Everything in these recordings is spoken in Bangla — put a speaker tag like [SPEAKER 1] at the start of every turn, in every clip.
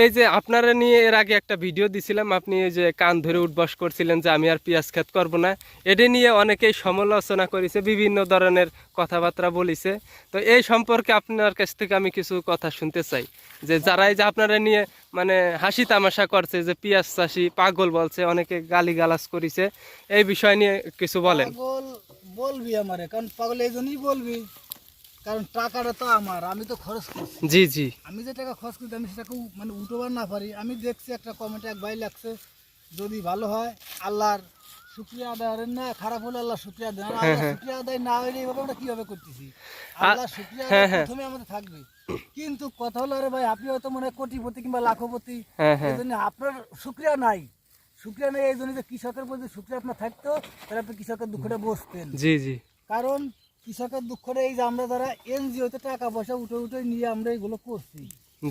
[SPEAKER 1] এই যে আপনারা নিয়ে এর আগে একটা ভিডিও দিছিলাম, আপনি এই যে কান ধরে উঠবাস করছিলেন যে আমি আর পেঁয়াজ খেত করব না। এটা নিয়ে অনেকেই সমালোচনা করেছে, বিভিন্ন ধরনের কথাবার্তা বলিছে। তো এই সম্পর্কে আপনার কাছ থেকে আমি কিছু কথা শুনতে চাই, যে যারা এই যে আপনারা নিয়ে মানে হাসি তামাশা করছে, যে পেঁয়াজ চাষি পাগল বলছে, অনেকে গালি গালাজ করেছে, এই বিষয় নিয়ে কিছু বলেন।
[SPEAKER 2] বলবি আমারে, কারণ পাগল এই জন্যই বলবি। কারণ টাকাটা তো আমার আমি তো খরচ করছি।
[SPEAKER 1] জি জি।
[SPEAKER 2] আমি যে টাকা খরচ করছি আমি সেটাকে মানে উঠোবার না পারি। আমি দেখছি একটা কমেন্টে এক ভাই লাগছে যদি ভালো হয় আল্লাহর শুক্রিয়া আদায় করেন না খারাপ হলে আল্লাহ শুক্রিয়া দেন। আল্লাহ শুক্রিয়া আদায় না হলে এইভাবে আমরা কীভাবে করতেছি? আল্লাহ শুক্রিয়া
[SPEAKER 1] হ্যাঁ, হ্যাঁ।
[SPEAKER 2] প্রথমে আমাদের থাকবে। কিন্তু কথা হলো আরে ভাই আপনি হয়তো মনে হয় কোটিপতি কিংবা লাখপতি।
[SPEAKER 1] হ্যাঁ হ্যাঁ।
[SPEAKER 2] এই জন্য আপনার শুক্রিয়া নাই। শুক্রিয়া নেই এই জন্য যে কৃষকের প্রতি শুক্রিয়া আপনার থাকতো তাহলে আপনি কৃষকের দুঃখটা বসতেন
[SPEAKER 1] জি জি।
[SPEAKER 2] কারণ কৃষকের দুঃখটা এই যে আমরা যারা এনজিওতে টাকা পয়সা উঠে উঠে নিয়ে আমরা এগুলো করছি।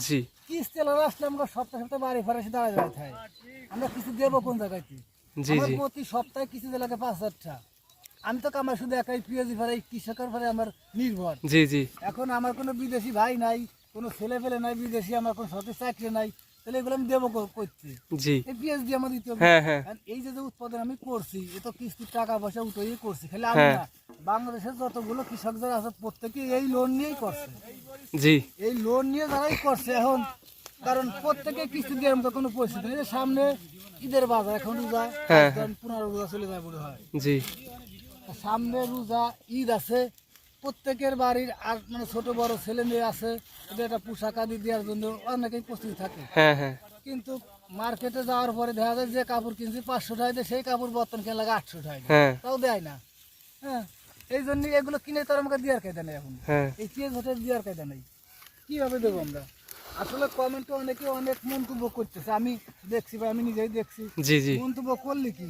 [SPEAKER 1] জি।
[SPEAKER 2] কিস্তি এলাকা আসলে আমরা সপ্তাহে সপ্তাহে বাড়ি ফাড়ে এসে দাঁড়ায় দাঁড়ায় থাই। আমরা কিস্তি দেবো কোন জায়গাতে
[SPEAKER 1] জি জি।
[SPEAKER 2] প্রতি সপ্তাহে কিস্তি লাগে পাঁচ হাজারটা আমি তো কামাই শুধু একাই পিএজি ভাড়া কৃষকের ভাড়া আমার নির্ভর।
[SPEAKER 1] জি জি।
[SPEAKER 2] এখন আমার কোনো বিদেশি ভাই নাই কোনো ছেলে ফেলে নাই বিদেশি আমার কোনো সরকারি চাকরি নাই। তাহলে এগুলো আমি দেবো কো- করতে।
[SPEAKER 1] জি।
[SPEAKER 2] এই পিএইচডি আমার দিতে হবে।
[SPEAKER 1] হ্যাঁ হ্যাঁ।
[SPEAKER 2] এই যে যে উৎপাদন আমি করছি এ তো কিস্তির টাকা পয়সা উঠেই করছি। খালি আমি
[SPEAKER 1] হ্যাঁ।
[SPEAKER 2] না বাংলাদেশের যতগুলো কৃষক যারা আছে প্রত্যেকে এই লোন নিয়েই করছে।
[SPEAKER 1] জি।
[SPEAKER 2] এই লোন নিয়ে যারাই করছে এখন কারণ প্রত্যেকে কিস্তি দেওয়ার মতো কোনো পরিস্থিতি নেই। সামনে ঈদের বাজার এখন রোজা
[SPEAKER 1] হ্যাঁ,
[SPEAKER 2] পনেরো রোজা চলে যায় মনে হয়।
[SPEAKER 1] জি।
[SPEAKER 2] সামনে রোজা ঈদ আছে প্রত্যেকের বাড়ির আর মানে ছোট বড় ছেলে মেয়ে আছে ওদের একটা পোশাক আদি দেওয়ার জন্য অনেকেই প্রস্তুতি থাকে।
[SPEAKER 1] হ্যাঁ হ্যাঁ।
[SPEAKER 2] কিন্তু মার্কেটে যাওয়ার পরে দেখা যায় যে কাপড় কিনছি পাঁচশো টাকা দিয়ে সেই কাপড় বর্তন কেনা লাগে আটশো টাকা
[SPEAKER 1] হ্যাঁ।
[SPEAKER 2] তাও দেয় না। হ্যাঁ এই জন্য এগুলো কিনে তার আমাকে দেওয়ার কায়দা নেই এখন।
[SPEAKER 1] হ্যাঁ।
[SPEAKER 2] এই পেঁয়াজ হোটেল দেওয়ার কায়দা নেই। কীভাবে দেবো আমরা? আসলে কমেন্টে অনেকে অনেক মন্তব্য করতেছে। আমি দেখছি বা আমি নিজেই দেখছি।
[SPEAKER 1] জি জি।
[SPEAKER 2] মন্তব্য করলে কি?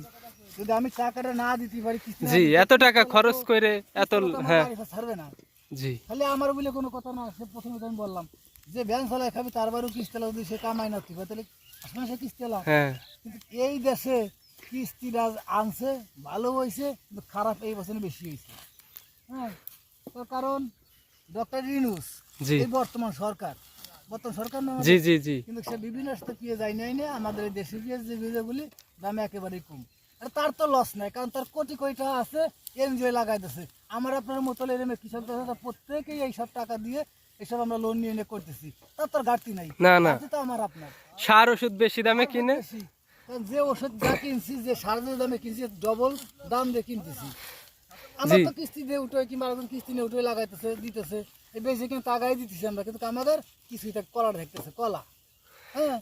[SPEAKER 2] যদি আমি টাকাটা না দিতে পারি কিস্তি
[SPEAKER 1] জি এত টাকা খরচ করে এত হ্যাঁ।
[SPEAKER 2] ছাড়বে না।
[SPEAKER 1] জি।
[SPEAKER 2] তাহলে আমার বলে কোনো কথা না সে প্রথমে তো আমি বললাম যে ভ্যান চালায় খাবি তার বাড়িও কিস্তি যদি সে কামাই না তাহলে আসলে সে কিস্তি লাগ
[SPEAKER 1] হ্যাঁ।
[SPEAKER 2] কিন্তু এই দেশে কিস্তিটা আনছে ভালো হয়েছে কিন্তু খারাপ এই বছর বেশি হয়েছে। হ্যাঁ তার কারণ ডক্টর ইনুস এই বর্তমান সরকার বর্তমান সরকার না
[SPEAKER 1] জি জি জি।
[SPEAKER 2] কিন্তু সে বিভিন্ন রাস্তা পেয়ে যায় নাই না আমাদের দেশি পেঁয়াজ যে বীজগুলি দাম একেবারেই কম। তার তো লস নাই কারণ তার কোটি কোটি টাকা আছে এনজয় লাগাইতেছে। আমার আপনার মতো এরমে কৃষক প্রত্যেকেই এই সব টাকা দিয়ে এসব আমরা লোন নিয়ে নিয়ে করতেছি। তার তোর ঘাটতি নাই।
[SPEAKER 1] না না।
[SPEAKER 2] তো আমার আপনার।
[SPEAKER 1] সার ওষুধ বেশি দামে কিনে?
[SPEAKER 2] যে ওষুধ যা কিনছি যে সার যে দামে কিনছি ডবল দাম দিয়ে কিনতেছি। আমরা তো কিস্তি দিয়ে উঠে কিংবা আরেকজন কিস্তি নিয়ে উঠে লাগাইতেছে দিতেছে। এই বেশি কিন্তু টাকাই দিতেছি আমরা কিন্তু আমাদের কিছুই কলা থাকতেছে কলা। হ্যাঁ?